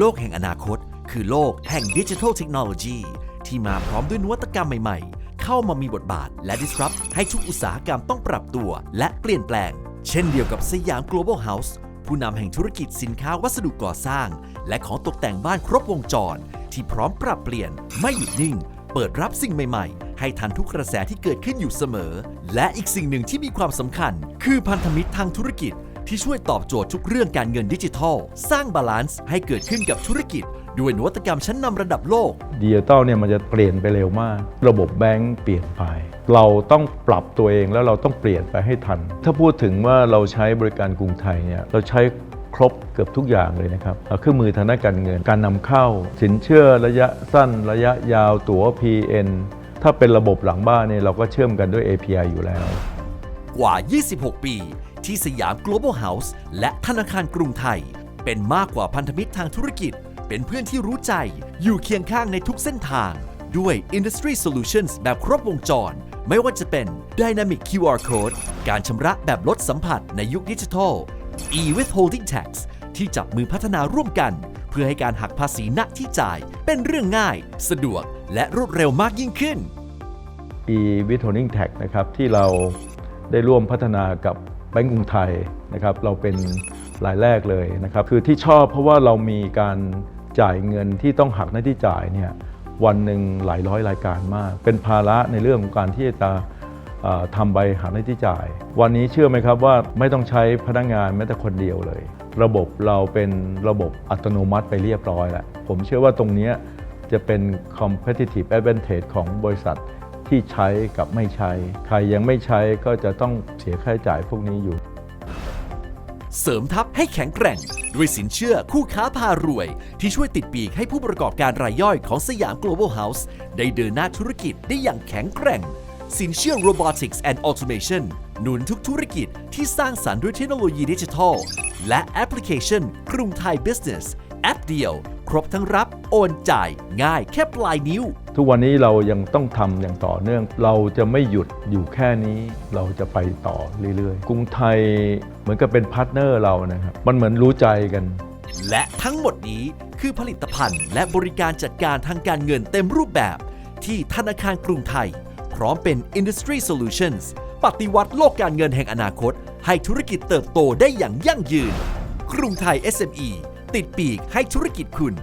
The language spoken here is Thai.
โลกแห่งอนาคต คือโลกแห่งดิจิทัลเทคโนโลยีที่มาพร้อมด้วยนวัตกรรมใหม่ๆ เข้ามามีบทบาทและ disrupt ให้ทุกอุตสาหกรรมต้องปรับตัว และเปลี่ยนแปลง เช่นเดียวกับสยาม global house ผู้นำแห่งธุรกิจสินค้าวัสดุก่อสร้าง และของตกแต่งบ้านครบวงจร ที่พร้อมปรับเปลี่ยน ไม่หยุดนิ่ง เปิดรับสิ่งใหม่ๆ ให้ทันทุกกระแสที่เกิดขึ้นอยู่เสมอ และอีกสิ่งหนึ่งที่มีความสำคัญ คือพันธมิตรทางธุรกิจ ที่ช่วยตอบโจทย์ทุกเรื่องการเงินดิจิทัล สร้างบาลานซ์ให้เกิดขึ้นกับธุรกิจ ด้วยนวัตกรรมชั้นนำระดับโลก ดิจิตอลเนี่ยมันจะเปลี่ยนไปเร็วมาก ระบบแบงก์เปลี่ยนไป เราต้องปรับตัวเองแล้วเราต้องเปลี่ยนไปให้ทัน ถ้าพูดถึงว่าเราใช้บริการกรุงไทยเนี่ยเราใช้ครบเกือบทุกอย่างเลยนะครับเครื่องมือทางด้านการเงิน การนำเข้า สินเชื่อระยะสั้น ระยะยาวตั๋ว PN ถ้าเป็นระบบหลังบ้านเนี่ยเราก็เชื่อมกันด้วย API อยู่แล้ว กว่า 26 ปี ที่สยาม global house และธนาคารกรุงไทย เป็นมากกว่าพันธมิตรทางธุรกิจ เป็นเพื่อนที่รู้ใจ อยู่เคียงข้างในทุกเส้นทาง ด้วย industry solutions แบบครบวงจร ไม่ว่าจะเป็น dynamic QR code การชำระแบบลดสัมผัสในยุคดิจิทัล e-withholding tax ที่จับมือพัฒนาร่วมกัน เพื่อให้การหักภาษีณที่จ่ายเป็นเรื่องง่าย สะดวกและรวดเร็วมากยิ่งขึ้น e w i t h o l d i n g Tax นะครับที่เรา ได้ร่วมพัฒนากับแบงก์กรุงไทยนะครับเราเป็นรายแรกเลยนะครับคือที่ชอบเพราะว่าเรามีการจ่ายเงินที่ต้องหักหน้าที่จ่ายเนี่ยวันหนึ่งหลายร้อยรายการมาก เป็นภาระในเรื่องของการที่จะทำใบหักหน้าที่จ่าย วันนี้เชื่อไหมครับว่าไม่ต้องใช้พนักงานแม้แต่คนเดียวเลย ระบบเราเป็นระบบอัตโนมัติไปเรียบร้อยแล้วผมเชื่อว่าตรงนี้จะเป็น competitive advantage ของบริษัท ที่ใช้กับไม่ใช้ ใครยังไม่ใช้ก็จะต้องเสียค่าใช้จ่ายพวกนี้อยู่ เสริมทัพให้แข็งแกร่ง ด้วยสินเชื่อคู่ค้าพารวย ที่ช่วยติดปีกให้ผู้ประกอบการรายย่อยของสยาม Global House ได้เดินหน้าธุรกิจได้อย่างแข็งแกร่ง สินเชื่อ Robotics and Automation หนุนทุกธุรกิจที่สร้างสรรค์ด้วยเทคโนโลยีดิจิทัล และแอปพลิเคชันกรุงไทย Business แอปเดียว ครบทั้งรับ โอนจ่ายง่ายแค่ปลายนิ้ว ทุกวันนี้เรายังต้องทำอย่างต่อเนื่อง เราจะไม่หยุดอยู่แค่นี้ เราจะไปต่อเรื่อยๆ กรุงไทยเหมือนกับเป็นพาร์ทเนอร์เรานะครับ มันเหมือนรู้ใจกัน และทั้งหมดนี้คือผลิตภัณฑ์และบริการจัดการทางการเงินเต็มรูปแบบ ที่ธนาคารกรุงไทย พร้อมเป็น Industry Solutions ปฏิวัติโลกการเงินแห่งอนาคต ให้ธุรกิจเติบโตได้อย่างยั่งยืน กรุงไทย SME ติดปีกให้ธุรกิจคุณ